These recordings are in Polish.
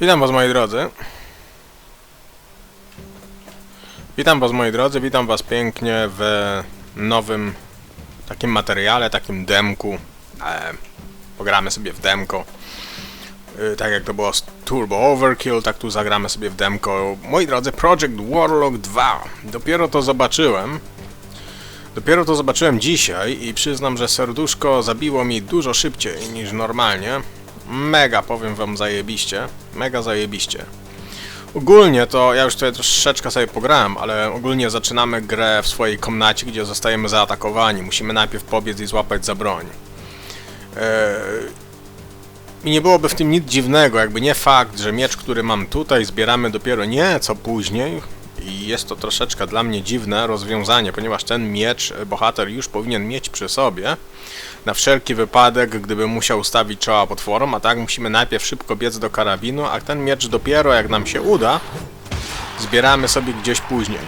Witam was moi drodzy. Witam was moi drodzy, witam was pięknie w nowym takim materiale, takim demku. E, pogramy sobie w demko. E, tak jak to było z Turbo Overkill, tak tu zagramy sobie w demko. Moi drodzy, Project Warlock 2. Dopiero to zobaczyłem. Dopiero to zobaczyłem dzisiaj i przyznam, że serduszko zabiło mi dużo szybciej niż normalnie. Mega, powiem wam, zajebiście. Mega zajebiście. Ogólnie to, ja już tutaj troszeczkę sobie pograłem, ale ogólnie zaczynamy grę w swojej komnacie, gdzie zostajemy zaatakowani. Musimy najpierw pobiec i złapać za broń. Eee, I nie byłoby w tym nic dziwnego, jakby nie fakt, że miecz, który mam tutaj, zbieramy dopiero nieco później. I jest to troszeczkę dla mnie dziwne rozwiązanie, ponieważ ten miecz bohater już powinien mieć przy sobie na wszelki wypadek, gdyby musiał stawić czoła potworom, a tak musimy najpierw szybko biec do karabinu, a ten miecz dopiero jak nam się uda, zbieramy sobie gdzieś później.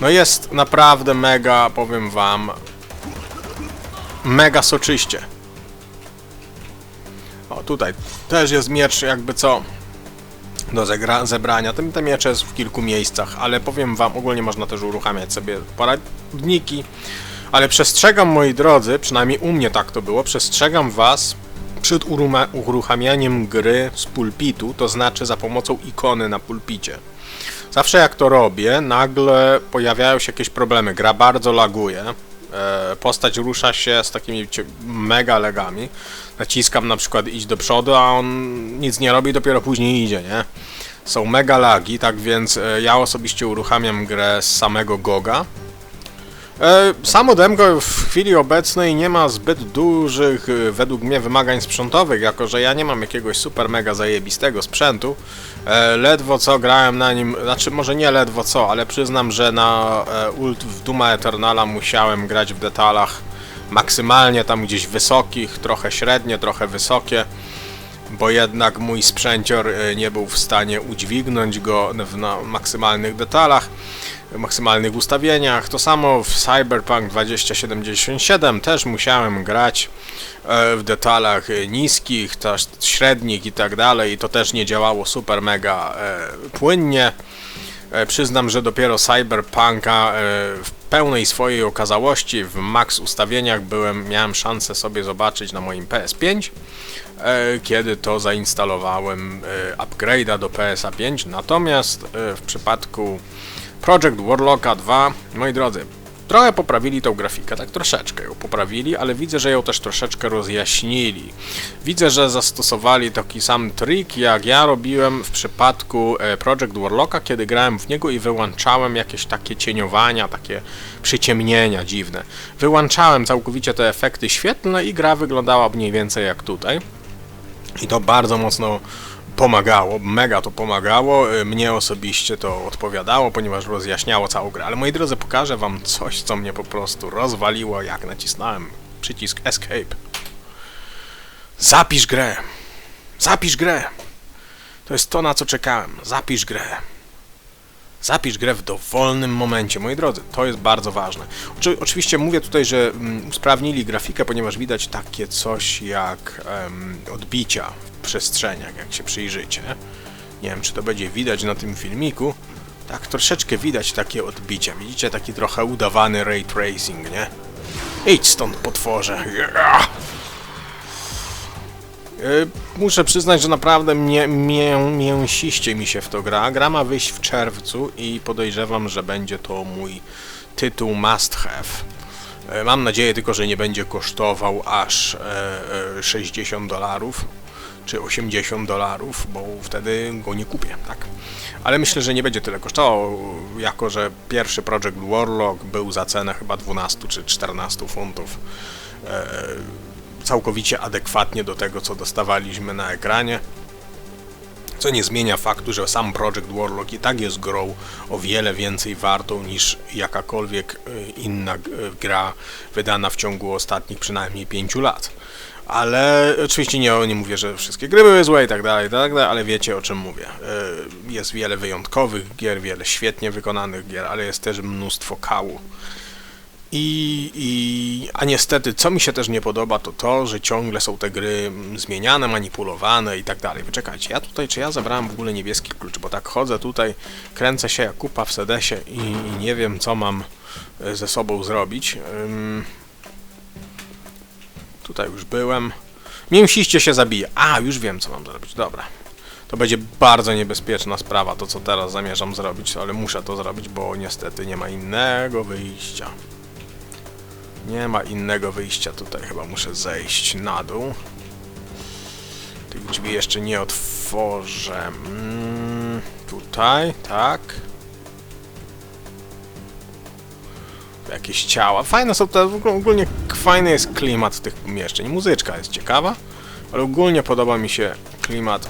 No jest naprawdę mega, powiem wam, mega soczyście. O, tutaj też jest miecz jakby co do zebrania. Ten, ten miecz jest w kilku miejscach, ale powiem wam, ogólnie można też uruchamiać sobie poradniki, ale przestrzegam, moi drodzy, przynajmniej u mnie tak to było, przestrzegam was przed uruchamianiem gry z pulpitu, to znaczy za pomocą ikony na pulpicie. Zawsze jak to robię, nagle pojawiają się jakieś problemy. Gra bardzo laguje. E, postać rusza się z takimi mega legami. Naciskam na przykład iść do przodu, a on nic nie robi, dopiero później idzie, nie? Są mega lagi, tak więc e, ja osobiście uruchamiam grę z samego Goga. E, Samo demko w chwili obecnej nie ma zbyt dużych, e, według mnie, wymagań sprzętowych, jako że ja nie mam jakiegoś super mega zajebistego sprzętu. E, Ledwo co grałem na nim, znaczy może nie ledwo co, ale przyznam, że na ult w Duma Eternala musiałem grać w detalach maksymalnie tam gdzieś wysokich, trochę średnie, trochę wysokie bo jednak mój sprzęcior nie był w stanie udźwignąć go w maksymalnych detalach, maksymalnych ustawieniach. To samo w Cyberpunk 2077 też musiałem grać e, w detalach e, niskich, też średnich i tak dalej i to też nie działało super mega e, płynnie. Przyznam, że dopiero Cyberpunka w pełnej swojej okazałości w max ustawieniach byłem, miałem szansę sobie zobaczyć na moim PS5, e, kiedy to zainstalowałem upgrade'a do PSA 5. Natomiast w przypadku Project Warlocka 2, moi drodzy, Trochę poprawili tą grafikę, tak troszeczkę ją poprawili, ale widzę, że ją też troszeczkę rozjaśnili. Widzę, że zastosowali taki sam trik, jak ja robiłem w przypadku e, Project Warlocka, kiedy grałem w niego i wyłączałem jakieś takie cieniowania, takie przyciemnienia dziwne. Wyłączałem całkowicie te efekty świetlne i gra wyglądała mniej więcej jak tutaj. I to bardzo mocno pomagało, mega to pomagało. y, Mnie osobiście to odpowiadało, ponieważ rozjaśniało całą grę. Ale moi drodzy, pokażę wam coś, co mnie po prostu rozwaliło, jak nacisnąłem przycisk Escape. Zapisz grę! Zapisz grę! To jest to, na co czekałem. Zapisz grę. Zapisz grę w dowolnym momencie, moi drodzy, to jest bardzo ważne. Oczy, oczywiście mówię tutaj, że mm, usprawnili grafikę, ponieważ widać takie coś jak odbicia w przestrzeniach, jak się przyjrzycie. Nie wiem, czy to będzie widać na tym filmiku. Tak, troszeczkę widać takie odbicia. Widzicie, taki trochę udawany ray tracing, nie? Idź stąd, potworze! Yeah! Y, Muszę przyznać, że naprawdę mię, mięsiście mi się w to gra. Gra ma wyjść w czerwcu i podejrzewam, że będzie to mój tytuł must have. Y, Mam nadzieję tylko, że nie będzie kosztował aż e, e, 60 dolarów czy 80 dolarów, bo wtedy go nie kupię, tak. Ale myślę, że nie będzie tyle kosztował, jako że pierwszy Project Warlock był za cenę chyba 12 czy 14 funtów całkowicie adekwatnie do tego, co dostawaliśmy na ekranie. Co nie zmienia faktu, że sam Project Warlock i tak jest grą o wiele więcej wartą niż jakakolwiek y, inna y, gra wydana w ciągu ostatnich przynajmniej 5 lat. Ale oczywiście nie, nie mówię, że wszystkie gry były złe i tak dalej, i tak dalej, ale wiecie o czym mówię. Y, Jest wiele wyjątkowych gier, wiele świetnie wykonanych gier, ale jest też mnóstwo kału. I, i, a niestety, co mi się też nie podoba, to to, że ciągle są te gry mm, zmieniane, manipulowane i tak dalej. Poczekajcie, ja tutaj, czy ja zabrałem w ogóle niebieski klucz, bo tak chodzę tutaj, kręcę się jak kupa w sedesie i, i nie wiem, co mam e, ze sobą zrobić. Ym, tutaj już byłem. Mięsiście się zabije. A, już wiem, co mam zrobić. Dobra. To będzie bardzo niebezpieczna sprawa, to co teraz zamierzam zrobić, ale muszę to zrobić, bo niestety nie ma innego wyjścia. Nie ma innego wyjścia tutaj, chyba muszę zejść na dół. Tych drzwi jeszcze nie otworzę. Mm, tutaj, tak. Jakieś ciała. Fajne są te, ogólnie fajny jest klimat tych pomieszczeń. Muzyczka jest ciekawa, ale ogólnie podoba mi się klimat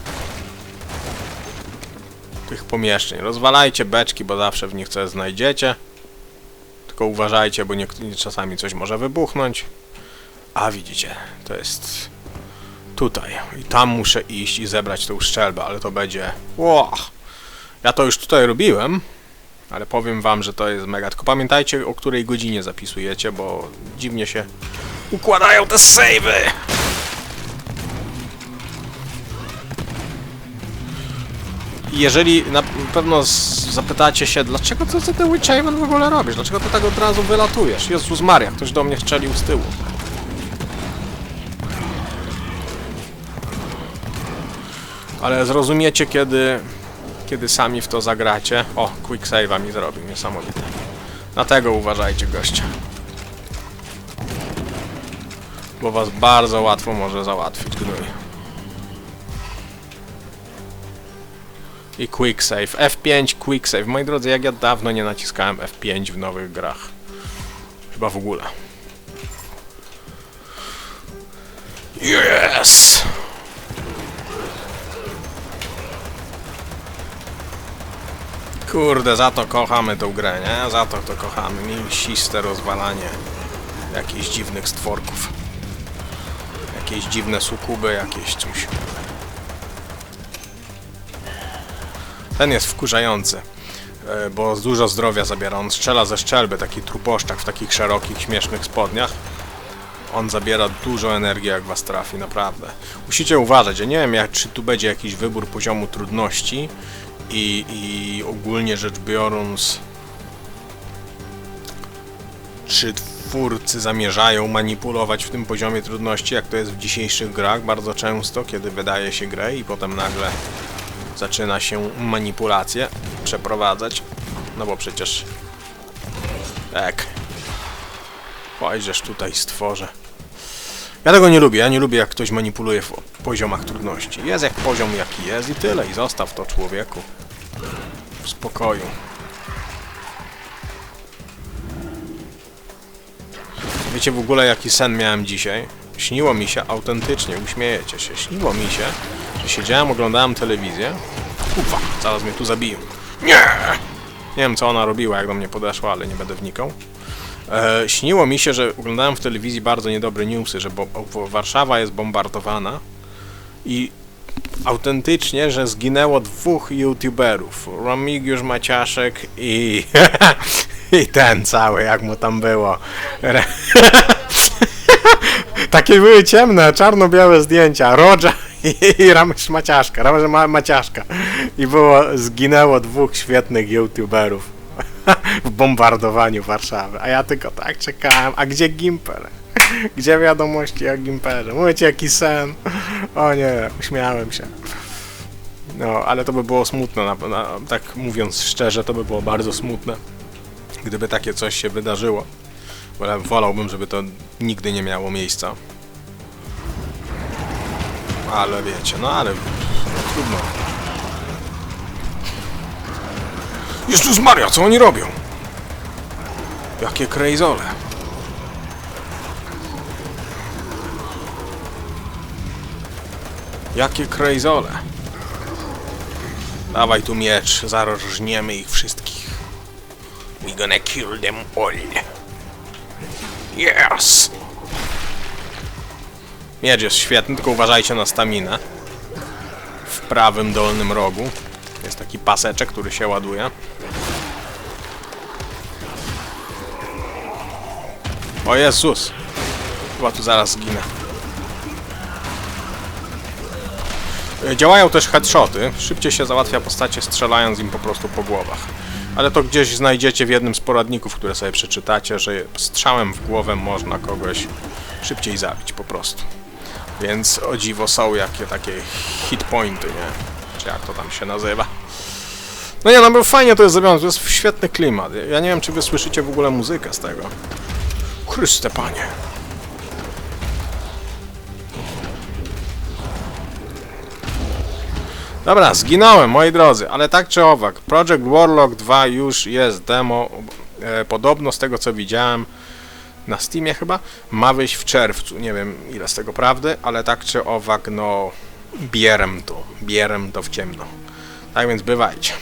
tych pomieszczeń. Rozwalajcie beczki, bo zawsze w nich coś znajdziecie. Tylko uważajcie, bo czasami coś może wybuchnąć. A widzicie, to jest tutaj. I tam muszę iść i zebrać tą szczelbę, ale to będzie... Ło! Ja to już tutaj robiłem, ale powiem wam, że to jest mega. Tylko pamiętajcie, o której godzinie zapisujecie, bo dziwnie się układają te savey. Jeżeli na pewno zapytacie się, dlaczego co, ty Witchaven w ogóle robisz? Dlaczego ty tak od razu wylatujesz? Jezus Maria, ktoś do mnie strzelił z tyłu. Ale zrozumiecie, kiedy, kiedy sami w to zagracie. O, quick save'a mi zrobił, niesamowite. Na tego uważajcie, goście. Bo was bardzo łatwo może załatwić gnój. I quick save. F5 quick save. Moi drodzy, jak ja dawno nie naciskałem F5 w nowych grach. Chyba w ogóle. Yes! Kurde, za to kochamy tą grę, nie? Za to to kochamy. Mięsiste rozwalanie jakichś dziwnych stworków. Jakieś dziwne sukuby, jakieś coś. Ten jest wkurzający, e, bo dużo zdrowia zabiera. On strzela ze szczelby, taki truposzczak w takich szerokich, śmiesznych spodniach. On zabiera dużo energii, jak was trafi, naprawdę. Musicie uważać, ja nie wiem, jak, czy tu będzie jakiś wybór poziomu trudności i, i ogólnie rzecz biorąc, czy twórcy zamierzają manipulować w tym poziomie trudności, jak to jest w dzisiejszych grach bardzo często, kiedy wydaje się grę i potem nagle zaczyna się manipulację przeprowadzać. No bo przecież... Tak. Chojżesz tutaj stworzę. Ja tego nie lubię, ja nie lubię jak ktoś manipuluje w poziomach trudności. Jest jak poziom jaki jest i tyle i zostaw to człowieku. W spokoju. Wiecie w ogóle jaki sen miałem dzisiaj? Śniło mi się autentycznie, uśmiejecie się. Śniło mi się, że siedziałem, oglądałem telewizję. Ufa, zaraz mnie tu zabiją. Nie! Nie wiem co ona robiła, jak do mnie podeszła, ale nie będę wnikał. E, śniło mi się, że oglądałem w telewizji bardzo niedobre newsy, że Warszawa jest bombardowana i autentycznie, że zginęło dwóch youtuberów. Remigiusz Maciaszek i... i ten cały, jak mu tam było. Takie były ciemne, czarno-białe zdjęcia. Roger i Ramesz Maciaszka, Ramesz Ma Maciaszka. I było, zginęło dwóch świetnych youtuberów w bombardowaniu Warszawy. A ja tylko tak czekałem. A gdzie Gimper? Gdzie wiadomości o Gimperze? Mówicie jaki sen? O nie, uśmiałem się. No, ale to by było smutne, na, na, tak mówiąc szczerze, to by było bardzo smutne, gdyby takie coś się wydarzyło. Wolę- Wolałbym, żeby to nigdy nie miało miejsca. Ale wiecie, no ale no, trudno. Jezus Maria, co oni robią? Jakie krejzole. Jakie krejzole. Dawaj tu miecz, zarżniemy ich wszystkich. We gonna kill them all. Yes! Miecz jest świetny, tylko uważajcie na staminę. W prawym dolnym rogu jest taki paseczek, który się ładuje. O Jezus! Chyba tu zaraz zginę. E, Działają też headshoty. Szybciej się załatwia postacie strzelając im po prostu po głowach. Ale to gdzieś znajdziecie w jednym z poradników, które sobie przeczytacie, że strzałem w głowę można kogoś szybciej zabić po prostu. Więc o dziwo są jakie takie hit pointy, nie? Czy jak to tam się nazywa. No nie, no bo fajnie to jest zrobione, to jest świetny klimat. Ja nie wiem, czy wy słyszycie w ogóle muzykę z tego. Chryste panie. Dobra, zginąłem, moi drodzy, ale tak czy owak, Project Warlock 2 już jest demo, e, podobno z tego co widziałem, na Steamie chyba, ma wyjść w czerwcu, nie wiem ile z tego prawdy, ale tak czy owak, no, bierem to, bierem to w ciemno. Tak więc bywajcie.